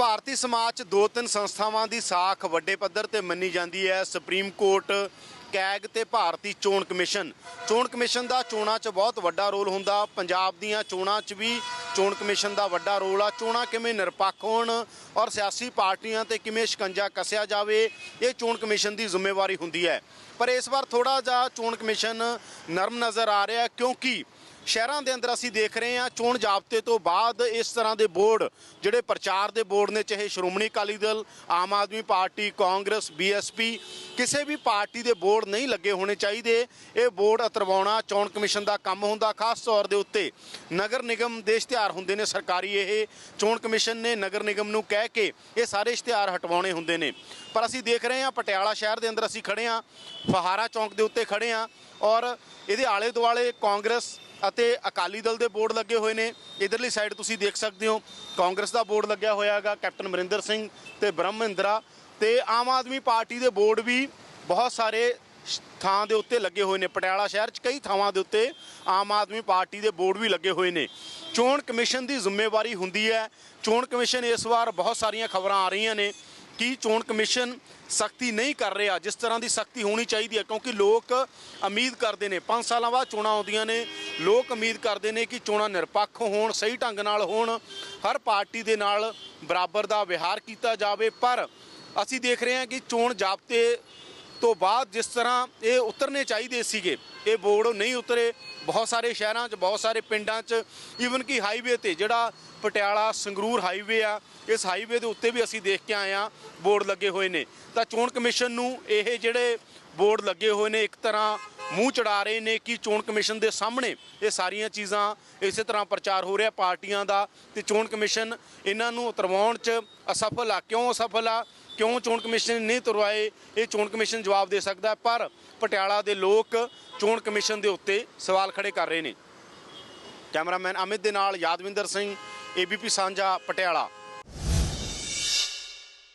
ਭਾਰਤੀ ਸਮਾਜ 'ਚ ਦੋ ਤਿੰਨ ਸੰਸਥਾਵਾਂ ਦੀ ਸਾਖ ਵੱਡੇ ਪੱਧਰ ਤੇ ਮੰਨੀ ਜਾਂਦੀ ਹੈ, ਸੁਪਰੀਮ ਕੋਰਟ, ਕੈਗ ਤੇ ਭਾਰਤੀ ਚੋਣ ਕਮਿਸ਼ਨ। ਚੋਣ ਕਮਿਸ਼ਨ ਦਾ ਚੋਣਾਂ 'ਚ ਬਹੁਤ ਵੱਡਾ ਰੋਲ ਹੁੰਦਾ। ਪੰਜਾਬ ਦੀਆਂ ਚੋਣਾਂ 'ਚ ਵੀ ਚੋਣ ਕਮਿਸ਼ਨ ਦਾ ਵੱਡਾ ਰੋਲ ਆ। ਚੋਣਾਂ ਕਿਵੇਂ ਨਿਰਪੱਖ ਹੋਣ ਔਰ ਸਿਆਸੀ ਪਾਰਟੀਆਂ ਤੇ ਕਿਵੇਂ ਸ਼ਿਕੰਜਾ ਕੱਸਿਆ ਜਾਵੇ, ਇਹ ਚੋਣ ਕਮਿਸ਼ਨ ਦੀ ਜ਼ਿੰਮੇਵਾਰੀ ਹੁੰਦੀ ਹੈ। ਪਰ ਇਸ ਵਾਰ ਥੋੜਾ ਜਿਹਾ ਚੋਣ ਕਮਿਸ਼ਨ ਨਰਮ ਨਜ਼ਰ ਆ ਰਿਹਾ ਕਿਉਂਕਿ ਸ਼ਹਿਰਾਂ ਦੇ ਅੰਦਰ ਅਸੀਂ ਦੇਖ ਰਹੇ ਹਾਂ, ਚੋਣ ਜਾਬਤੇ ਤੋਂ ਬਾਅਦ ਇਸ ਤਰ੍ਹਾਂ ਦੇ ਬੋਰਡ ਜਿਹੜੇ ਪ੍ਰਚਾਰ ਦੇ ਬੋਰਡ ਨੇ, ਚਾਹੇ ਸ਼੍ਰੋਮਣੀ ਅਕਾਲੀ ਦਲ, ਆਮ ਆਦਮੀ ਪਾਰਟੀ, ਕਾਂਗਰਸ ਬੀਐਸਪੀ ਕਿਸੇ ਵੀ ਪਾਰਟੀ ਦੇ ਬੋਰਡ ਨਹੀਂ ਲੱਗੇ ਹੋਣੇ ਚਾਹੀਦੇ। ਇਹ ਬੋਰਡ ਅਤਰਵਾਉਣਾ ਚੋਣ ਕਮਿਸ਼ਨ ਦਾ ਕੰਮ ਹੁੰਦਾ, ਖਾਸ ਤੌਰ ਦੇ ਉੱਤੇ ਨਗਰ ਨਿਗਮ ਦੇ ਇਸ਼ਤਿਹਾਰ ਹੁੰਦੇ ਨੇ ਸਰਕਾਰੀ ਇਹ। ਚੋਣ ਕਮਿਸ਼ਨ ਨੇ ਨਗਰ ਨਿਗਮ ਨੂੰ ਕਹਿ ਕੇ ਇਹ ਸਾਰੇ ਇਸ਼ਤਿਹਾਰ ਹਟਵਾਉਣੇ ਹੁੰਦੇ ਨੇ। ਪਰ ਅਸੀਂ ਦੇਖ ਰਹੇ ਹਾਂ, ਪਟਿਆਲਾ ਸ਼ਹਿਰ ਦੇ ਅੰਦਰ ਅਸੀਂ ਖੜੇ ਹਾਂ, ਫਹਾਰਾ ਚੌਂਕ ਦੇ ਉੱਤੇ ਖੜੇ ਹਾਂ ਔਰ ਇਹਦੇ ਆਲੇ ਦੁਆਲੇ ਕਾਂਗਰਸ ਅਤੇ ਅਕਾਲੀ ਦਲ ਦੇ ਬੋਰਡ ਲੱਗੇ ਹੋਏ ਨੇ। ਇਧਰਲੀ ਸਾਈਡ ਤੁਸੀਂ ਦੇਖ ਸਕਦੇ ਹੋ, ਕਾਂਗਰਸ ਦਾ ਬੋਰਡ ਲੱਗਿਆ ਹੋਇਆ ਹੈਗਾ, ਕੈਪਟਨ ਅਮਰਿੰਦਰ ਸਿੰਘ ਤੇ ਬ੍ਰਹਮਿੰਦਰਾ ਤੇ ਆਮ ਆਦਮੀ ਪਾਰਟੀ ਦੇ ਬੋਰਡ ਵੀ ਬਹੁਤ ਸਾਰੇ ਥਾਂ ਦੇ ਉੱਤੇ ਲੱਗੇ ਹੋਏ ਨੇ। ਪਟਿਆਲਾ ਸ਼ਹਿਰ 'ਚ ਕਈ ਥਾਵਾਂ ਦੇ ਉੱਤੇ ਆਮ ਆਦਮੀ ਪਾਰਟੀ ਦੇ ਬੋਰਡ ਵੀ ਲੱਗੇ ਹੋਏ ਨੇ। ਚੋਣ ਕਮਿਸ਼ਨ ਦੀ ਜ਼ਿੰਮੇਵਾਰੀ ਹੁੰਦੀ ਹੈ। ਚੋਣ ਕਮਿਸ਼ਨ ਇਸ ਵਾਰ ਬਹੁਤ ਸਾਰੀਆਂ ਖਬਰਾਂ ਆ ਰਹੀਆਂ ਨੇ ਕਿ ਚੋਣ ਕਮਿਸ਼ਨ ਸਖਤੀ ਨਹੀਂ ਕਰ ਰਿਹਾ, ਜਿਸ ਤਰ੍ਹਾਂ ਦੀ ਸਖਤੀ ਹੋਣੀ ਚਾਹੀਦੀ ਹੈ, ਕਿਉਂਕਿ ਲੋਕ ਉਮੀਦ ਕਰਦੇ ਨੇ। 5 ਸਾਲਾਂ ਬਾਅਦ ਚੋਣਾਂ ਆਉਂਦੀਆਂ ਨੇ। ਲੋਕ ਉਮੀਦ ਕਰਦੇ ਨੇ ਕਿ ਚੋਣਾਂ ਨਿਰਪੱਖ ਹੋਣ, ਸਹੀ ਢੰਗ ਨਾਲ ਹੋਣ। ਹਰ ਪਾਰਟੀ ਦੇ ਨਾਲ ਬਰਾਬਰ ਦਾ ਵਿਹਾਰ ਕੀਤਾ ਜਾਵੇ। ਪਰ ਅਸੀਂ ਦੇਖ ਰਹੇ ਹਾਂ ਕਿ ਚੋਣ ਜਾਬਤੇ ਤੋਂ ਬਾਅਦ ਜਿਸ ਤਰ੍ਹਾਂ ਇਹ ਉਤਰਨੇ ਚਾਹੀਦੇ ਸੀਗੇ, ਇਹ ਬੋਰਡ ਨਹੀਂ ਉਤਰੇ, ਬਹੁਤ ਸਾਰੇ ਸ਼ਹਿਰਾਂ 'ਚ, ਬਹੁਤ ਸਾਰੇ ਪਿੰਡਾਂ 'ਚ ਈਵਨ ਕਿ ਹਾਈਵੇ ਤੇ ਜਿਹੜਾ ਪਟਿਆਲਾ, ਸੰਗਰੂਰ ਹਾਈਵੇ ਆ, ਇਸ ਹਾਈਵੇ ਦੇ ਉੱਤੇ ਵੀ ਅਸੀਂ ਦੇਖ ਕੇ ਆਏ ਆ ਬੋਰਡ ਲੱਗੇ ਹੋਏ ਨੇ। ਤਾਂ ਚੋਣ ਕਮਿਸ਼ਨ ਨੂੰ ਇਹ ਜਿਹੜੇ ਬੋਰਡ ਲੱਗੇ ਹੋਏ ਨੇ, ਇੱਕ ਤਰ੍ਹਾਂ ਮੂੰਹ ਚੜਾ ਰਹੇ ਨੇ ਕਿ ਚੋਣ ਕਮਿਸ਼ਨ ਦੇ ਸਾਹਮਣੇ ਇਹ ਸਾਰੀਆਂ ਚੀਜ਼ਾਂ ਇਸੇ ਤਰ੍ਹਾਂ ਪ੍ਰਚਾਰ ਹੋ ਰਿਹਾ ਪਾਰਟੀਆਂ ਦਾ। ਤੇ ਚੋਣ ਕਮਿਸ਼ਨ ਇਹਨਾਂ ਨੂੰ ਉਤਰਵਾਉਣ 'ਚ ਅਸਫਲ ਆ। ਕਿਉਂ ਅਸਫਲ ਆ? ਕਿਉਂ ਚੋਣ ਕਮਿਸ਼ਨ ਨੇ ਨਹੀਂ ਤੁਰਵਾਏ? ਇਹ ਚੋਣ ਕਮਿਸ਼ਨ ਜਵਾਬ ਦੇ ਸਕਦਾ ਪਰ ਪਟਿਆਲਾ ਦੇ ਲੋਕ ਚੋਣ ਕਮਿਸ਼ਨ ਦੇ ਉੱਤੇ ਸਵਾਲ ਖੜੇ ਕਰ ਰਹੇ ਨੇ। ਕੈਮਰਾਮੈਨ ਅਮਿਤ ਦੇ ਨਾਲ ਯਾਦਵਿੰਦਰ ਸਿੰਘ ਏਬੀਪੀ ਸਾਂਝਾ, ਪਟਿਆਲਾ।